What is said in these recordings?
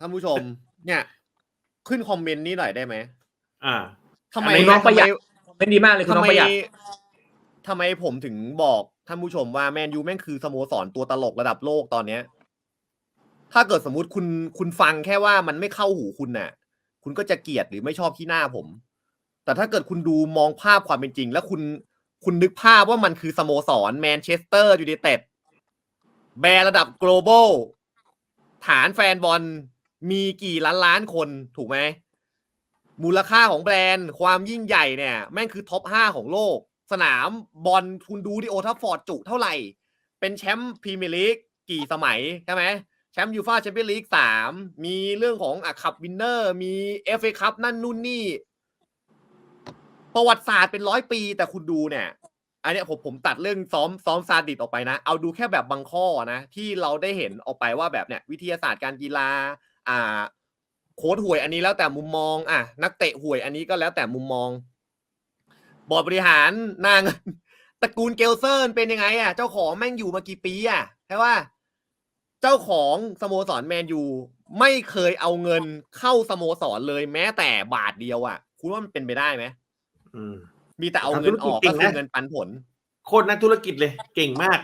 ท่านผู้ชม เนี่ยขึ้นคอมเมนต์นี้หน่อยได้ไหมอ่า ทำไมอันนี้น้องประหยัดทำไมไม่ดีมากเลยคุณทำน้องไมประหยัด ทำไมผมถึงบอกท่านผู้ชมว่าแมนยูแม่งคือสโมสรตัวตลกระดับโลกตอนเนี้ย ถ้าเกิดสมมติคุณคุณฟังแค่ว่ามันไม่เข้าหูคุณน่ะ คุณก็จะเกลียดหรือไม่ชอบที่หน้าผม แต่ถ้าเกิดคุณดูมองภาพความเป็นจริง แล้วคุณคุณนึกภาพว่ามันคือสโมสรแมนเชสเตอร์ยูไนเต็ดแบรนด์ระดับ global ฐานแฟนบอล มีกี่ล้านล้านคนถูกไหมมูลค่าของแบรนด์ความยิ่งใหญ่เนี่ย แม่งคือท็อปห้าของโลก สนามบอลคุณดูดิโอทัฟฟอร์ดจุเท่าไหร่ เป็นแชมป์พรีเมียร์ลีกกี่สมัยใช่ไหมแชมป์ยูฟาแชมเปี้ยนลีกสามมีเรื่องของอะขับวินเนอร์ มีเอฟเอคัพนั่นนู่นนี่ ประวัติศาสตร์เป็นร้อยปี แต่คุณดูเนี่ย อันเนี้ยผมผมตัดเรื่องซ้อมซ้อมซาดิสออกไปนะ เอาดูแค่แบบบางข้อนะ ที่เราได้เห็นออกไปว่าแบบเนี่ย วิทยาศาสตร์การกีฬา อ่า โค้ดหวยอันนี้แล้วแต่มุมมอง อะ นักเตะหวยอันนี้ก็แล้วแต่มุมมอง บอร์ดบริหารนางตระกูลเกลเซิร์นเป็นยังไง อะ เจ้าของแม่งอยู่มากี่ปีอะใช่ว่า เจ้าของสโมสรแมนยูไม่เคยเอาเงินเข้าสโมสรเลยแม้แต่บาทเดียวอะ คุณว่ามันเป็นไปได้ไหมอืมมีแต่เอาเงินออกทำธุรกิจก็เก่งคือนะเงินปันผล โคตรนักธุรกิจเลย เก่งมาก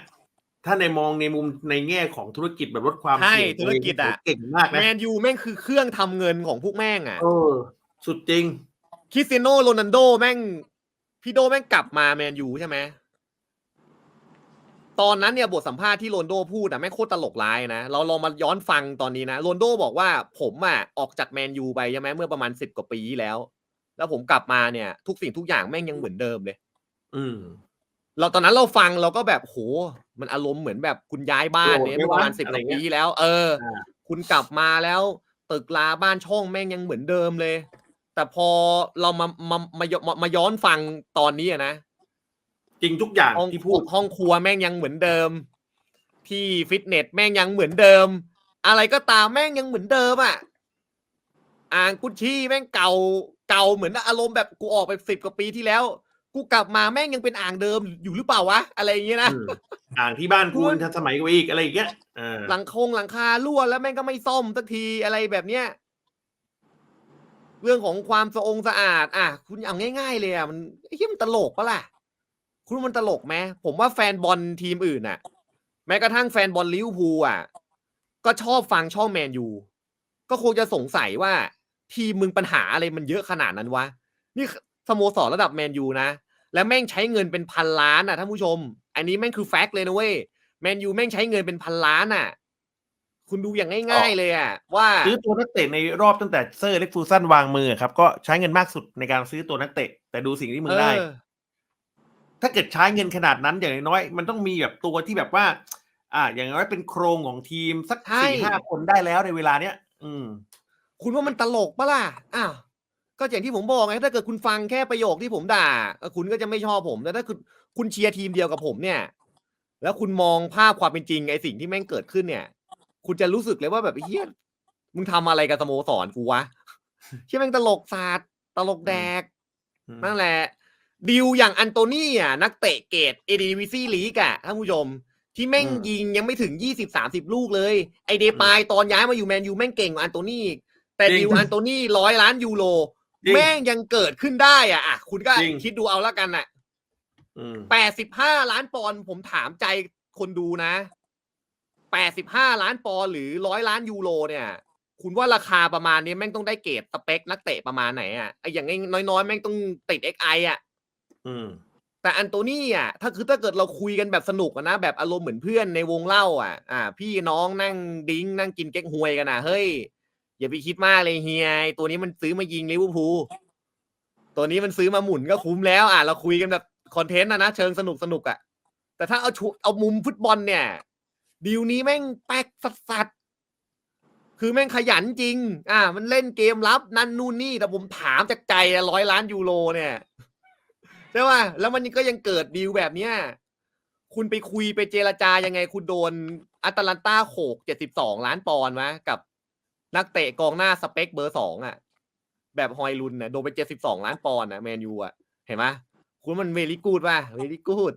ถ้าในมองในมุมในแง่ของธุรกิจแบบลดความใช่เสี่ยงธุรกิจอะเก่งมากนะแมนยูแม่งคือเครื่องทำเงินของพวกแม่งอะเออ สุดจริงคริสเตียโนโรนัลโดแม่งพี่โดแม่งกลับมาแมนยูใช่ไหมตอนนั้นเนี่ยบทสัมภาษณ์ที่โรนลโดพูดอะแม่งโคตรตลกร้ายนะ เราลองมาย้อนฟังตอนนี้นะโรนลโดบอกว่าผมอะออกจากแมนยูไปใช่ไหมเมื่อประมาณสิบกว่าปีที่แล้ว แล้วผมกลับมาเนี่ย ทุกสิ่งทุกอย่างแม่งยังเหมือนเดิมเลย อืม เราตอนนั้นเราฟังเราก็แบบโหมันอารมณ์เหมือนแบบคุณย้ายบ้านเนี่ยโกรธไหมเมื่อประมาณวะสิบอะกไรว่าเงี้ปียที่แล้ว เอออ่าคุณกลับมาแล้ว ตึกลาบ้านช่องแม่งยังเหมือนเดิมเลย แต่พอเรามามามามามาย้อนฟังตอนนี้อะนะจริงทุกอย่างห้องที่พูดห้องครัวแม่งยังเหมือนเดิม ที่ฟิตเนสแม่งยังเหมือนเดิม อะไรก็ตามแม่งยังเหมือนเดิมอะอ่างกุชชี่แม่งเก่าเก่าเหมือนอารมณ์แบบกูออกไปสิบกว่าปีที่แล้ว กูกลับมาแม่งยังเป็นอ่างเดิมอยู่หรือเปล่าวะอะไรอย่างเงี้ยนะอืมอ่างที่บ้านกูคุณทันสมัยกว่าอีกอะไรอย่างเงี้ยเออหลังคงหลังคารั่วแล้วแม่งก็ไม่ซ่อมสักทีอะไรแบบเนี้ยเรื่องของความสะองสะอาด อะ คุณเอาง่าย ๆ เลยอะมันไอ้เหี้ยมันตลกปะล่ะ คุณว่ามันตลกไหมผมว่าแฟนบอลทีมอื่นน่ะ แม้กระทั่งแฟนบอลลิเวอร์พูลอะ ก็ชอบฟังช่องแมนยูก็คงจะสงสัยว่า ทีมมึงปัญหาอะไรมันเยอะขนาดนั้นวะ นี่สโมสรระดับแมนยูนะ แล้วแม่งใช้เงินเป็นพันล้านอะท่านผู้ชม อันนี้แม่งคือแฟกต์เลยนะเว้ยแมนยูแม่งใช้เงินเป็นพันล้านอะ คุณดูอย่างง่ายๆเลยอะ ว่าซื้อตัวนักเตะในรอบตั้งแต่เซอร์เล็กฟูซันวางมือครับ ก็ใช้เงินมากสุดในการซื้อตัวนักเตะ แต่ดูสิ่งที่มึงได้เออถ้าเกิดใช้เงินขนาดนั้นอย่างน้อยๆมันต้องมีแบบตัวที่แบบว่า อ่า อย่างน้อยเป็นโครงของทีมสักใช่สี่ห้าคนได้แล้วในเวลาเนี้ยอืม คุณว่ามันตลกปะล่ะอ้าว ก็อย่างที่ผมบอกไงถ้าเกิดคุณฟังแค่ประโยคที่ผมด่าเออคุณก็จะไม่ชอบผมแต่ถ้าคุณคุณเชียร์ทีมเดียวกับผมเนี่ย แล้วคุณมองภาพความเป็นจริงไอ้สิ่งที่แม่งเกิดขึ้นเนี่ย คุณจะรู้สึกเลยว่าแบบเฮียมึงทำอะไรกับสโมสรกูวะเชี่ยแม่งตลกศาสตร์ตลกแดกอืมนั่นแหละดิวอย่างอันโตนี่อะนักเตะเกรดเอดีวิซี่ลีกอะท่านผู้ชม ที่แม่งอืมยิงยังไม่ถึงยี่สิบสามสิบลูกเลย ไอเดปายตอนย้ายมาอยู่แมนยูแม่งเก่งกว่าอันโตนี่อีกแต่จริงดิวอันโตนี่ร้อยล้านยูโรจริง แม่งยังเกิดขึ้นได้อะอะคุณก็จริง คิดดูเอาละกันอะอืมแปดสิบห้าล้านปอนด์ผมถามใจคนดูนะแปดสิบห้าล้านปอนด์หรือร้อยล้านยูโรเนี่ย คุณว่าราคาประมาณนี้แม่งต้องได้เกรดสเปคนักเตะประมาณไหนอะไออย่างน้อยๆแม่งต้องติด XI อะ อืม แต่อันโตนี่อะถ้าคือถ้าเกิดเราคุยกันแบบสนุกอะนะ แบบอารมณ์เหมือนเพื่อนในวงเล่าอะ อ่า พี่น้องนั่งดิ้งนั่งกินเก๊กฮวยกันนะเฮ้ย อย่าไปคิดมากเลยเฮียไอ้ตัวนี้มันซื้อมายิงลิเวอร์พูลตัวนี้มันซื้อมาหมุนก็คุ้มแล้ว อะเราคุยกันแบบคอนเทนต์นะนะเชิงสนุกสนุกอะ แต่ถ้าเอาชุเอามุมฟุตบอลเนี่ยดีลนี้แม่งแป๊กสัสสัสคือแม่งขยันจริง อ่ามันเล่นเกมรับนั่นนู่นนี่แต่ผมถามจากใจร้อยล้านยูโรเนี่ยใช่ป่ะแล้วมันก็ยังเกิดดีลแบบเนี้ยคุณไปคุยไปเจรจายังไง คุณโดนอัตแลนตาโขกเจ็ดสิบสองล้านปอนด์มะกับ นักเตะกองหน้าสเปคเบอร์สองอะ แบบฮอยลุนน่ะโดนไปเจ็ดสิบสองล้านปอนด์อะแมนยูอะ เห็นไหมคุณมันเวลี่กูดป่ะเวลี่กูด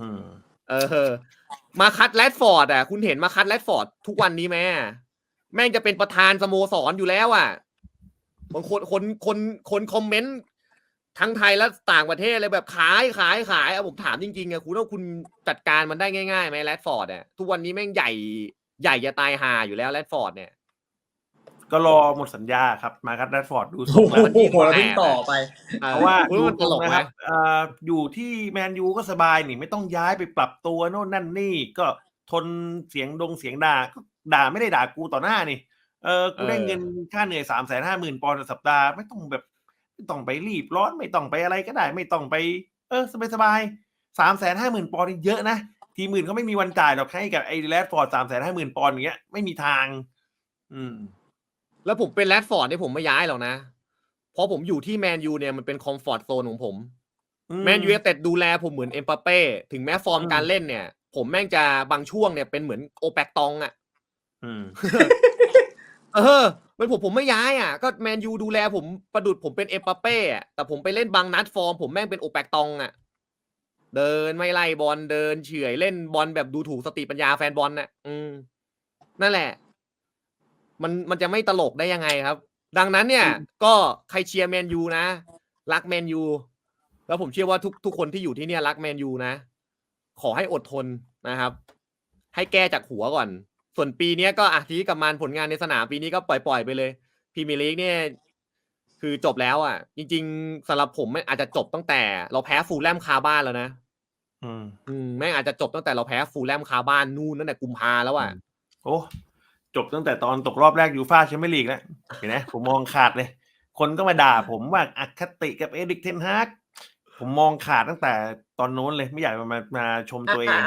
อืมเออ มาคัดแรดฟอร์ดอะ คุณเห็นมาคัดแรดฟอร์ดทุกวันนี้ไหมแม่งจะเป็นประธานสโมสรอยู่แล้วอะบางคนคนคนคนคอมเมนต์ทั้งไทยและต่างประเทศเลยแบบขายขายขายเอาผมถามจริงๆอะคุณว่าคุณจัดการมันได้ง่ายๆไหมแรดฟอร์ดเนี่ยทุกวันนี้แม่งใหญ่ใหญ่จะตายหาอยู่แล้วแรดฟอร์ดเนี่ย ก็รอหมดสัญญาครับมาคัตแรดฟอร์ดดูทรโอ้งโหแล้วมันยิ่งกว่าเราเพิ่งต่อไปเพราะว่าคุณว่ามันตลกนะไหคมรับเอ่ออยู่ที่แมนยูก็สบายนี่ไม่ต้องย้ายไปปรับตัวโน่นนั่นนี่ ก็ทนเสียงดงเสียงด่าก็ด่าไม่ได้ด่ากูต่อหน้านี่เออกูได้เออเงินค่าเหนื่อยสามแสนห้าหมื่นปอนด์ต่อสัปดาห์ไม่ต้องแบบไม่ต้องไปรีบร้อนไม่ต้องไปอะไรก็ได้ ไม่ต้องไป เออสบายสบายสามแสนห้าหมื่นปอนด์นี่เยอะนะทีมอื่นเขาไม่มีวันจ่ายหรอกให้กับไอ้แรดฟอร์ดสามแสนห้าหมื่นปอนด์อย่างเงี้ยไม่มีทาง อืม แล้วผมเป็นแรดฟอร์ดเนี่ยผมไม่ย้ายหรอกนะ เพราะผมอยู่ที่แมนยูเนี่ยมันเป็นคอมฟอร์ตโซนของผม แมนยูเต็ดดูแลผมเหมือนเอ็มปาเป้ถึงแม้ฟอร์มอืมการเล่นเนี่ย ผมแม่งจะบางช่วงเนี่ยเป็นเหมือนโอแปกตองอะ่ะอืมเออเป็นผมผมไม่ย้ายอะ ก็แมนยูดูแลผมประดุดผมเป็นเอ็มปาเป้อะแต่ผมไปเล่นบางนัดฟอร์มผมแม่งเป็นโอแปกตองอะ่ะ เดินไม่ไล่บอลเดินเฉื่อยเล่นบอลแบบดูถูกสติปัญญาแฟนบอลน่ะ อืมนั่นแหละ มันมันจะไม่ตลกได้ยังไงครับ ดังนั้นเนี่ย ก็ใครเชียร์แมนยูนะ รักแมนยูแล้วผมเชื่อว่าทุกทุกคนที่อยู่ที่เนี่ยรักแมนยูนะ ขอให้อดทนนะครับ ให้แก้จากหัวก่อน ส่วนปีเนี้ยก็อะทีนี้กับมันผลงานในสนามปีนี้ก็ปล่อยๆไปเลยพรีเมียร์ลีกเนี่ยคือจบแล้วอะ จริง ๆสำหรับผมมันอาจจะจบตั้งแต่ เราแพ้ฟูลแลมคาบ้านแล้วนะอืมอืมแม่งอาจจะจบตั้งแต่เราแพ้ฟูลแลมคาบ้านนู่นตั้งแต่กุมภาแล้วอะโอ้ จบตั้งแต่ตอนตกรอบแรกยูฟ่าแชมเปี้ยนลีกแล้วเห็นไหมผมมองขาดเลย คนก็มาด่าผมว่าอคติกับเอริกเทนฮากผมมองขาดตั้งแต่ตอนโน้นเลย ไม่อยากมามามาชมตัวเอง